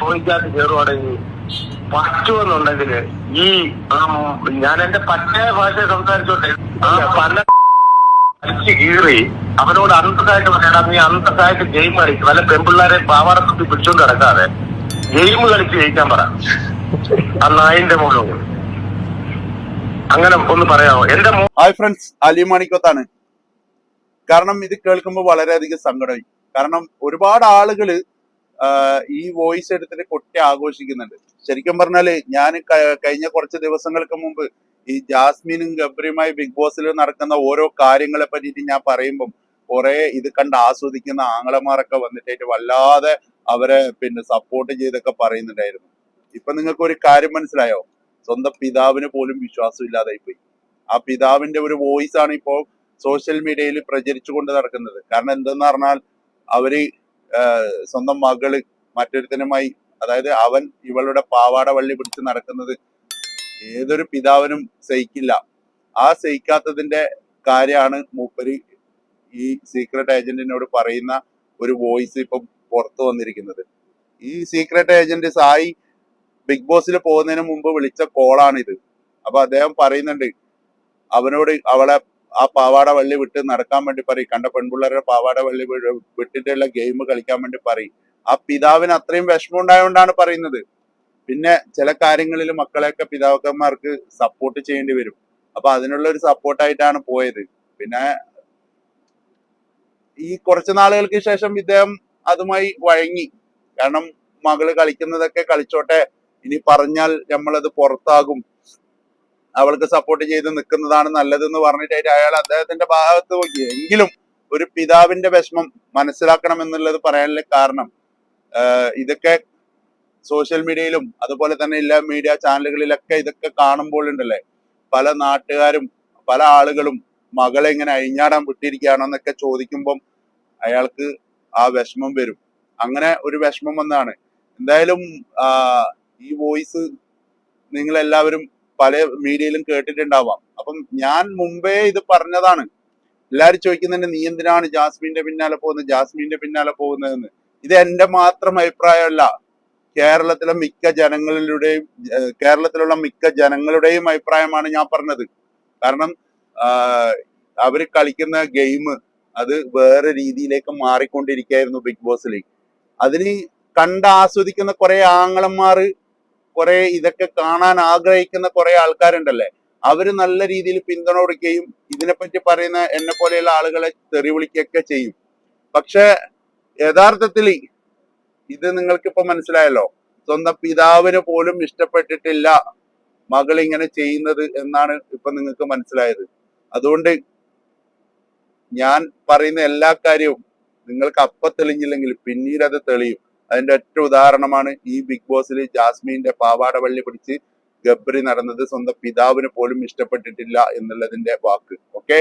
ഷോയ്ക്കകത്ത് കയറുവാണെങ്കിൽ പറ്റുമെന്നുണ്ടെങ്കിൽ ഈ ഞാൻ എന്റെ പറ്റേ ഭാഷ സംസാരിച്ചോട്ടെ. ആ പല അടിച്ച് കീറി അവനോട് അന്തസ്സായിട്ട് പറയണം. നീ അന്തസ്സായിട്ട് ഗെയിം കളിക്കും. വല്ല പെൺപിള്ളേരെ പാവാടത്തുത്തി പിടിച്ചോണ്ട് കിടക്കാതെ ഗെയിം കളിച്ച് ജയിക്കാൻ പറ. ആ നായിന്റെ മുകളിൽ അങ്ങനെ ഒന്ന് പറയാമോ? എന്റെ ഹായ് ഫ്രണ്ട്സ് അലി മാണിക്കത്താണ്. കാരണം ഇത് കേൾക്കുമ്പോൾ വളരെയധികം സങ്കടമായി. കാരണം ഒരുപാട് ആളുകൾ ഈ വോയിസ് എടുത്തിട്ട് കൊട്ടി ആഘോഷിക്കുന്നുണ്ട്. ശരിക്കും പറഞ്ഞാൽ ഞാൻ കഴിഞ്ഞ കുറച്ച് ദിവസങ്ങൾക്ക് മുമ്പ് ഈ ജാസ്മിനും ഗബ്രിയുമായി ബിഗ് ബോസിൽ നടക്കുന്ന ഓരോ കാര്യങ്ങളെ പറ്റിയിട്ട് ഞാൻ പറയുമ്പം കുറെ ഇത് കണ്ട് ആസ്വദിക്കുന്ന ആങ്ങളമാരൊക്കെ വന്നിട്ടായിട്ട് വല്ലാതെ അവരെ പിന്നെ സപ്പോർട്ട് ചെയ്തൊക്കെ പറയുന്നുണ്ടായിരുന്നു. ഇപ്പൊ നിങ്ങൾക്ക് ഒരു കാര്യം മനസ്സിലായോ? സ്വന്തം പിതാവിന് പോലും വിശ്വാസം ഇല്ലാതായി പോയി ആ പിതാവിന്റെ ഒരു വോയിസ് ആണ് ഇപ്പോൾ സോഷ്യൽ മീഡിയയിൽ പ്രചരിച്ചുകൊണ്ട് നടക്കുന്നത്. കാരണം എന്തെന്ന് പറഞ്ഞാൽ അവർ സ്വന്തം മകൾ മറ്റൊരുത്തനുമായി അതായത് അവൻ ഇവളുടെ പാവാട വള്ളി പിടിച്ച് നടക്കുന്നത് ഏതൊരു പിതാവിനും സഹിക്കില്ല. ആ സഹിക്കാത്തതിന്റെ കാര്യമാണ് മൂപ്പര് ഈ സീക്രട്ട് ഏജന്റിനോട് പറയുന്ന ഒരു വോയിസ് ഇപ്പം പുറത്തു വന്നിരിക്കുന്നത്. ഈ സീക്രട്ട് ഏജന്റ് സായി ബിഗ് ബോസിൽ പോകുന്നതിന് മുമ്പ് വിളിച്ച കോളാണിത് അപ്പൊ അദ്ദേഹം പറയുന്നുണ്ട് അവനോട് അവളെ ആ പാവാട വള്ളി വിട്ട് നടക്കാൻ വേണ്ടി പറയും. കണ്ട പെൺപിള്ളേരുടെ പാവാട വള്ളി വിട്ടിട്ടുള്ള ഗെയിം കളിക്കാൻ വേണ്ടി പറയും. ആ പിതാവിന് അത്രയും വിഷമം ഉണ്ടായതുകൊണ്ടാണ് പറയുന്നത്. പിന്നെ ചില കാര്യങ്ങളിൽ മക്കളെയൊക്കെ പിതാക്കന്മാർക്ക് സപ്പോർട്ട് ചെയ്യേണ്ടി വരും. അപ്പൊ അതിനുള്ള ഒരു സപ്പോർട്ടായിട്ടാണ് പോയത്. പിന്നെ ഈ കുറച്ച് നാളുകൾക്ക് ശേഷം ഇദ്ദേഹം അതുമായി വഴങ്ങി. കാരണം മകൾ കളിക്കുന്നതൊക്കെ കളിച്ചോട്ടെ. ഇനി പറഞ്ഞാൽ നമ്മളത് പുറത്താകും. അവൾക്ക് സപ്പോർട്ട് ചെയ്ത് നിൽക്കുന്നതാണ് നല്ലതെന്ന് പറഞ്ഞിട്ടായിട്ട് അയാൾ അദ്ദേഹത്തിന്റെ ഭാഗത്ത് നോക്കി എങ്കിലും ഒരു പിതാവിന്റെ വിഷമം മനസ്സിലാക്കണം എന്നുള്ളത് പറയാനുള്ള കാരണം ഇതൊക്കെ സോഷ്യൽ മീഡിയയിലും അതുപോലെ തന്നെ എല്ലാ മീഡിയ ചാനലുകളിലൊക്കെ ഇതൊക്കെ കാണുമ്പോൾ ഉണ്ടല്ലേ? പല നാട്ടുകാരും പല ആളുകളും മകളെ ഇങ്ങനെ അഴിഞ്ഞാടാൻ വിട്ടിരിക്കുകയാണോ എന്നൊക്കെ ചോദിക്കുമ്പം അയാൾക്ക് ആ വിഷമം വരും. അങ്ങനെ ഒരു വിഷമം വന്നാണ്. എന്തായാലും ഈ വോയിസ് നിങ്ങൾ എല്ലാവരും പല മീഡിയയിലും കേട്ടിട്ടുണ്ടാവാം. അപ്പം ഞാൻ മുമ്പേ ഇത് പറഞ്ഞതാണ്. എല്ലാവരും ചോദിക്കുന്നുണ്ട് നീ എന്തിനാണ് ജാസ്മിന്റെ പിന്നാലെ പോകുന്നത്? ജാസ്മിന്റെ പിന്നാലെ പോകുന്നതെന്ന്. ഇത് എന്റെ മാത്രം അഭിപ്രായമല്ല. കേരളത്തിലെ മിക്ക ജനങ്ങളുടെയും കേരളത്തിലുള്ള മിക്ക ജനങ്ങളുടെയും അഭിപ്രായമാണ് ഞാൻ പറഞ്ഞത്. കാരണം അവർ കളിക്കുന്ന ഗെയിം അത് വേറെ രീതിയിലേക്ക് മാറിക്കൊണ്ടിരിക്കുകയായിരുന്നു ബിഗ് ബോസിലേക്ക് അതിന് കണ്ട് ആസ്വദിക്കുന്ന കുറെ ആങ്ങളന്മാര് കുറെ ഇതൊക്കെ കാണാൻ ആഗ്രഹിക്കുന്ന കുറെ ആൾക്കാരുണ്ടല്ലേ? അവർ നല്ല രീതിയിൽ പിന്തുണ കൊടുക്കുകയും ഇതിനെപ്പറ്റി പറയുന്ന എന്നെ പോലെയുള്ള ആളുകളെ തെറി വിളിക്കുകയൊക്കെ ചെയ്യും. പക്ഷെ യഥാർത്ഥത്തിൽ ഇത് നിങ്ങൾക്ക് ഇപ്പൊ മനസ്സിലായല്ലോ. സ്വന്തം പിതാവിന് പോലും ഇഷ്ടപ്പെട്ടിട്ടില്ല മകൾ ഇങ്ങനെ ചെയ്യുന്നത് എന്നാണ് ഇപ്പൊ നിങ്ങൾക്ക് മനസ്സിലായത്. അതുകൊണ്ട് ഞാൻ പറയുന്ന എല്ലാ കാര്യവും നിങ്ങൾക്ക് അപ്പ തെളിഞ്ഞില്ലെങ്കിൽ പിന്നീട് അത് തെളിയും. അതിന്റെ ഒറ്റ ഉദാഹരണമാണ് ഈ ബിഗ് ബോസിൽ ജാസ്മിന്റെ പാവാട വള്ളി പിടിച്ച് ഗബ്രി നടന്നത് സ്വന്തം പിതാവിന് പോലും ഇഷ്ടപ്പെട്ടിട്ടില്ല എന്നുള്ളതിന്റെ വാക്ക്. ഓക്കെ